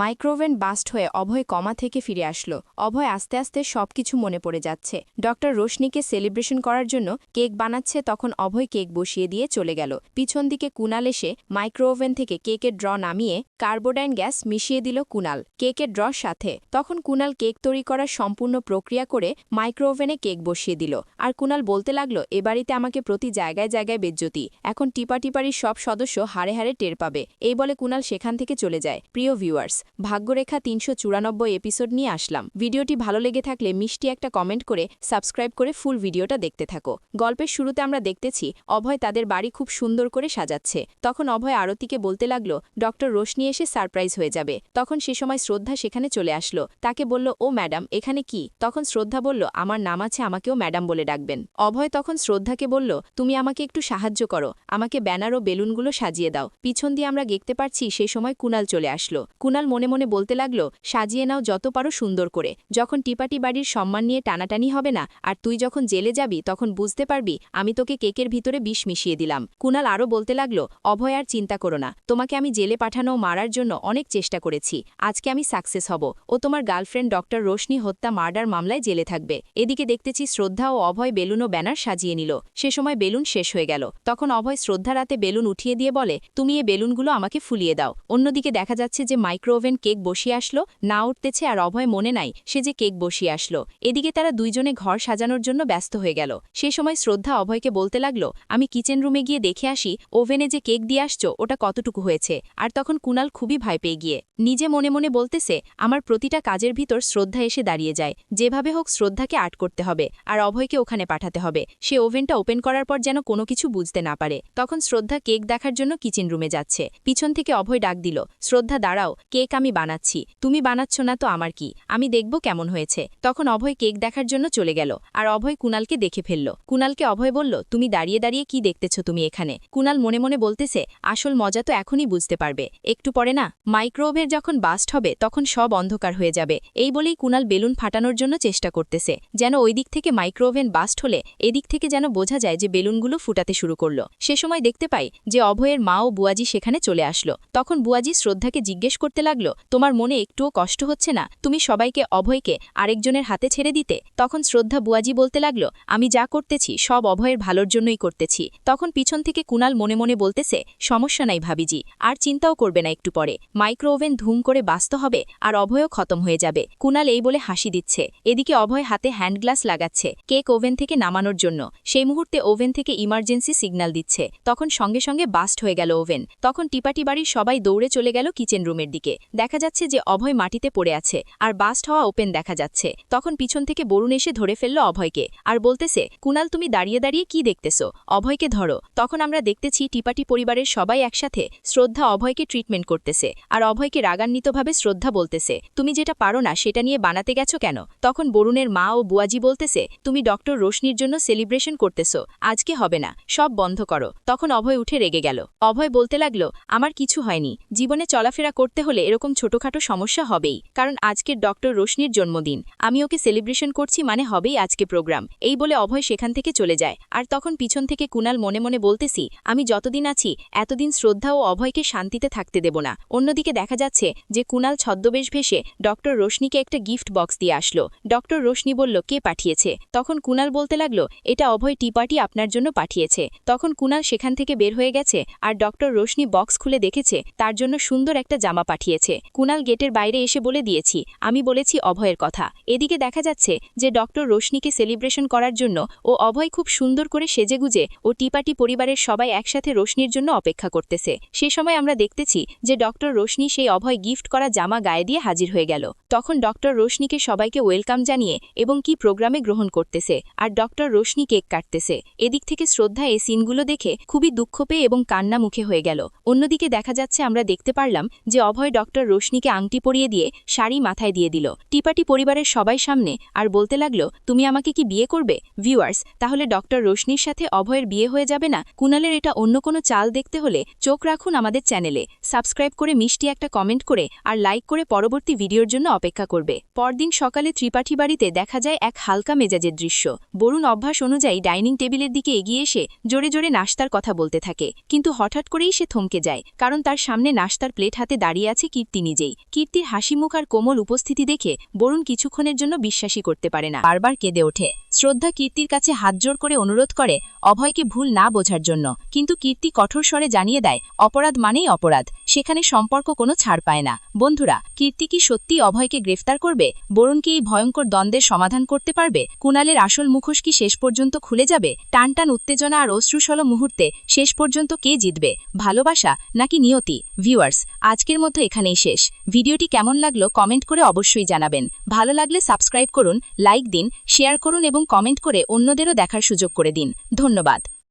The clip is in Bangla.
মাইক্রোওভেন বাস্ট হয়ে অভয় কমা থেকে ফিরে আসলো। অভয় আস্তে আস্তে সবকিছু মনে পড়ে যাচ্ছে। ডক্টর রোশনিকে সেলিব্রেশন করার জন্য কেক বানাচ্ছে তখন অভয় কেক বসিয়ে দিয়ে চলে গেল। পিছন দিকে কুনাল এসে মাইক্রোওভেন থেকে কেকের ড্র নামিয়ে কার্বোডাইন গ্যাস মিশিয়ে দিল কুনাল। কেকের ড্রর সাথে। তখন কুনাল কেক তৈরি করার সম্পূর্ণ প্রক্রিয়া করে মাইক্রোওভেনে কেক বসিয়ে দিল। আর কুনাল বলতে লাগল, এ বাড়িতে আমাকে প্রতি জায়গায় জায়গায় বেজ্জতি। এখন টিপা টিপারির সব সদস্য হারে হারে টের পাবে। এই বলে কুনাল সেখান থেকে চলে যায়। প্রিয় ভিউয়ার্স ভাগ্যরেখা তিনশো চুরানব্বই এপিসোড নিয়ে আসলাম। ভিডিওটি ভালো লেগে থাকলে মিষ্টি একটা কমেন্ট করে সাবস্ক্রাইব করে ফুল ভিডিওটা দেখতে থাকো। গল্পের শুরুতে আমরা দেখতেছি, অভয় তাদের বাড়ি খুব সুন্দর করে সাজাচ্ছে। তখন অভয় আরতিকে বলতে লাগল ডক্টর রোশনি এসে সারপ্রাইজ হয়ে যাবে। তখন সে সময় শ্রদ্ধা সেখানে চলে আসলো। তাকে বলল, ও ম্যাডাম এখানে কি? তখন শ্রদ্ধা বলল, আমার নাম আছে, আমাকেও ম্যাডাম বলে ডাকবেন। অভয় তখন শ্রদ্ধাকে বলল, তুমি আমাকে একটু সাহায্য করো। আমাকে ব্যানার ও বেলুনগুলো সাজিয়ে দাও। পিছন দিয়ে আমরা দেখতে পারছি সেই সময় কুনাল চলে আসলো। কুনাল মনে মনে বলতে লাগল, সাজিয়ে নাও যত পারো সুন্দর করে। যখন টিপাটি বাড়ির সম্মান নিয়ে টানাটানি হবে না, আর তুই যখন জেলে যাবি, তখন বুঝতে পারবি আমি তোকে কেকের ভিতরে বিষ মিশিয়ে দিলাম। কুনাল আরও বলতে লাগল, অভয় আর চিন্তা করো না, তোমাকে আমি জেলে পাঠানো মারার জন্য অনেক চেষ্টা করেছি, আজকে আমি সাকসেস হব। ও তোমার গার্লফ্রেন্ড ডক্টর রোশনি হত্যা, মার্ডার মামলায় জেলে থাকবে। এদিকে দেখতেছি শ্রদ্ধা ও অভয় বেলুন ও ব্যানার সাজিয়ে নিল। সে সময় বেলুন শেষ হয়ে গেল। তখন অভয় শ্রদ্ধা রাতে বেলুন উঠিয়ে দিয়ে বলে, তুমি এ বেলুনগুলো আমাকে ফুলিয়ে দাও। অন্যদিকে দেখা যাচ্ছে যে মাইক্রোওভেন কেক বসিয়ে আসলো, না উঠতেছে আর অভয় মনে নাই সে যে কেক বসিয়ে আসলো। এদিকে তারা দুইজনে ঘর সাজানোর জন্য ব্যস্ত হয়ে গেল। সে সময় শ্রদ্ধা অভয়কে বলতে লাগল, আমি কিচেন রুমে গিয়ে দেখে আসি, ওভেনে যে কেক দিয়ে আসছো, ওটা কতটুকু হয়েছে? আর তখন কুনাল খুবই ভয় পেয়ে গিয়ে নিজে মনে মনে বলতেছে, আমার প্রতিটা কাজের ভিতর শ্রদ্ধা এসে দাঁড়িয়ে যায়। যেভাবে হোক শ্রদ্ধাকে আট করতে হবে আর অভয়কে ওখানে পাঠাতে হবে। সে ওভেনটা ওপেন করার পর যেন কোনো কিছু বুঝতে না পারে। তখন শ্রদ্ধা কেক দেখার জন্য কিচেন রুমে যাচ্ছে। পিছন থেকে অভয় ডাক দিল, শ্রদ্ধা, দাঁড়াও, কেক আমি বানাচ্ছি। তুমি বানাচ্ছ না তো আমার কি? আমি দেখব কেমন হয়েছে। তখন অভয় কেক দেখার জন্য চলে গেল। আর অভয় কুনালকে দেখে ফেলল। কুনালকে অভয় বলল, তুমি দাঁড়িয়ে দাঁড়িয়ে কি দেখতেছ তুমি এখানে? কুনাল মনে মনে বলতেছে, আসল মজা তো এখনই বুঝতে পারবে। একটু পরে না, মাইক্রোওভের যখন বাস্ট হবে, তখন সব অন্ধকার হয়ে যাবে। এই বলেই কুনাল বেলুন ফাটানোর জন্য চেষ্টা করতেছে। যেন ওই দিক থেকে মাইক্রোওভেন বাস্ট হলে, এদিক থেকে যেন বোঝা যায় যে বেলুনগুলো ফুটাতে শুরু করল। সে সময় দেখতে পাই যে অভয়ের মা ও বুয়াজি সেখানে চলে আসলো। তখন বুয়াজি শ্রদ্ধাকে জিজ্ঞেস করতে লাগল তোমার মনে একটুও কষ্ট হচ্ছে না? তুমি সবাইকে, অভয়কে, আরেকজনের হাতে ছেড়ে দিতে? তখন শ্রদ্ধা বুয়াজি বলতে লাগল, আমি যা করতেছি, সব অভয়ের ভালোর জন্যই করতেছি। তখন পিছন থেকে কুনাল মনে মনে বলতেছে, সমস্যা নাই ভাবিজি, আর চিন্তাও করবে না একটু পরে। মাইক্রো ওভেন ধুম করে বাস্ত হবে, আর অভয়ও খতম হয়ে যাবে। কুনাল এই বলে হাসি দিচ্ছে। এদিকে অভয় হাতে হ্যান্ড গ্লাস লাগাচ্ছে, কেক ওভেন থেকে নামানোর জন্য। সেই মুহূর্তে ওভেন থেকে ইমার্জেন্সি সিগন্যাল দিচ্ছে। তখন সঙ্গে সঙ্গে বাস্ট হয়ে গেল ওভেন। তখন টিপাটি বাড়ির সবাই দৌড়ে চলে গেল কিচেন রুমের দিকে। দেখা যাচ্ছে যে অভয় মাটিতে পড়ে আছে আর বাস্ট হওয়া ওপেন দেখা যাচ্ছে। তখন পিছন থেকে বরুণ এসে ধরে ফেলল অভয়কে আর বলতেছে, কুনাল, তুমি দাঁড়িয়ে দাঁড়িয়ে কি দেখতেছ? অভয়কে ধরো। তখন আমরা দেখতেছি টিপাটি পরিবারের সবাই একসাথে শ্রদ্ধা অভয়কে ট্রিটমেন্ট করতেছে আর অভয়কে রাগান্বিতভাবে শ্রদ্ধা বলতেছে, তুমি যেটা পারো না সেটা নিয়ে বানাতে গেছো কেন? তখন বরুণের মা ও বুয়াজি বলতেছে, তুমি ডক্টর রোশনির জন্য সেলিব্রেশন করতেছো, আজকে হবে না, সব বন্ধ করো। তখন অভয় উঠে রেগে গেল। অভয় বলতে লাগল, আমার কিছু হয়নি, জীবনে চলাফেরা করতে হলে এরকম ছোটখাটো সমস্যা হবেই, কারণ আজকের ডক্টর রোশনির জন্মদিন। আমি ওকে সেলিব্রেশন করছি মানে হবেই আজকে প্রোগ্রাম। এই বলে অভয় সেখান থেকে চলে যায়। আর তখন পিছন থেকে কুনাল মনে মনে বলতেছি, আমি যতদিন আছি, এতদিন শ্রদ্ধা ও অভয়কে শান্তিতে থাকতে দেব না। অন্যদিকে দেখা যাচ্ছে যে কুনাল ছদ্মবেশ ভেসে ডক্টর রোশনিকে একটা গিফট বক্স দিয়ে আসলো। ডক্টর রোশনি বলল, কে পাঠিয়েছে? তখন কুনাল বলতে লাগল, এটা অভয় টি পার্টি আপনার জন্য পাঠিয়েছে। তখন কুনাল সেখান থেকে বের হয়ে গেছে আর ডক্টর রোশনি বক্স খুলে দেখেছে তার জন্য সুন্দর একটা জামা পাঠিয়েছে। কুনাল গেটের বাইরে এসে বলে দিয়েছি, আমি বলেছি অভয়ের কথা। এদিকে দেখা যাচ্ছে যে ডক্টর রোশনিকে সেলিব্রেশন করার জন্য ও অভয় খুব সুন্দর করে সেজেগুজে ও টিপাটি পরিবারের সবাই একসাথে রোশনির জন্য অপেক্ষা করতেছে। সে সময় আমরা দেখতেছি যে ডক্টর রোশনি সেই অভয় গিফট করা জামা গায়ে দিয়ে হাজির হয়ে গেল। তখন ডক্টর রোশনিকে সবাইকে ওয়েলকাম জানিয়ে এবং কি প্রোগ্রামে গ্রহণ করতেছে আর ডক্টর রোশনি কেক কাটতেছে। এদিক থেকে শ্রদ্ধা এই সিনগুলো দেখে খুবই দুঃখ পেয়ে এবং কান্না মুখে হয়ে গেল। অন্যদিকে দেখা যাচ্ছে আমরা দেখতে পারলাম যে অভয় ডক্টর রোশনিকে আংটি পরিয়ে দিয়ে শাড়ি মাথায় দিয়ে দিল। টিপাটি পরিবারের সবাই সামনে আর বলতে লাগল, তুমি আমাকে কি বিয়ে করবে? ভিউয়ার্স, তাহলে ডক্টর রোশনির সাথে অভয়ের বিয়ে হয়ে যাবে না? কুনালের এটা অন্য কোনো চাল দেখতে হলে চোখ রাখুন আমাদের চ্যানেলে। সাবস্ক্রাইব করে মিষ্টি একটা কমেন্ট করে আর লাইক করে পরবর্তী ভিডিওর জন্য অপেক্ষা করবে। পরদিন সকালে ত্রিপাঠী বাড়িতে দেখা যায় এক হালকা মেজাজের দৃশ্য। বরুণ অভ্যাস অনুযায়ী ডাইনিং টেবিলের দিকে এগিয়ে এসে জোরে জোরে নাস্তার কথা বলতে থাকে। কিন্তু হঠাৎ করেই সে থমকে যায়, কারণ তার সামনে নাস্তার প্লেট হাতে দাঁড়িয়ে আছে কি কীর্তি নিজেই কীর্তির হাসি মুখ আর কোমল উপস্থিতি দেখে বরুণ কিছুক্ষণের জন্য বিশ্বাসই করতে পারে না। বারবার কেঁদে ওঠে। শ্রদ্ধা কীর্তির কাছে হাত জোর করে অনুরোধ করে অভয়কে ভুল না বোঝার জন্য। কিন্তু কীর্তি কঠোর স্বরে জানিয়ে দেয়, অপরাধ মানেই অপরাধ। সেখানে সম্পর্ক কোনো ছাড় পায় না। বন্ধুরা, কীর্তি কি সত্যি অভয়কে গ্রেফতার করবে? বরুণকে এই ভয়ঙ্কর দ্বন্দ্বের সমাধান করতে পারবে? কুণালের আসল মুখোশ কি শেষ পর্যন্ত খুলে যাবে? টানটান উত্তেজনা আর অশ্রুসল মুহূর্তে শেষ পর্যন্ত কে জিতবে? ভালোবাসা নাকি নিয়তি? ভিউয়ার্স, আজকের মতো এখানেই শেষ। ভিডিওটি কেমন লাগল কমেন্ট করে অবশ্যই জানাবেন। ভালো লাগলে সাবস্ক্রাইব করুন, লাইক দিন, শেয়ার করুন এবং কমেন্ট করে অন্যদেরও দেখার সুযোগ করে দিন। ধন্যবাদ।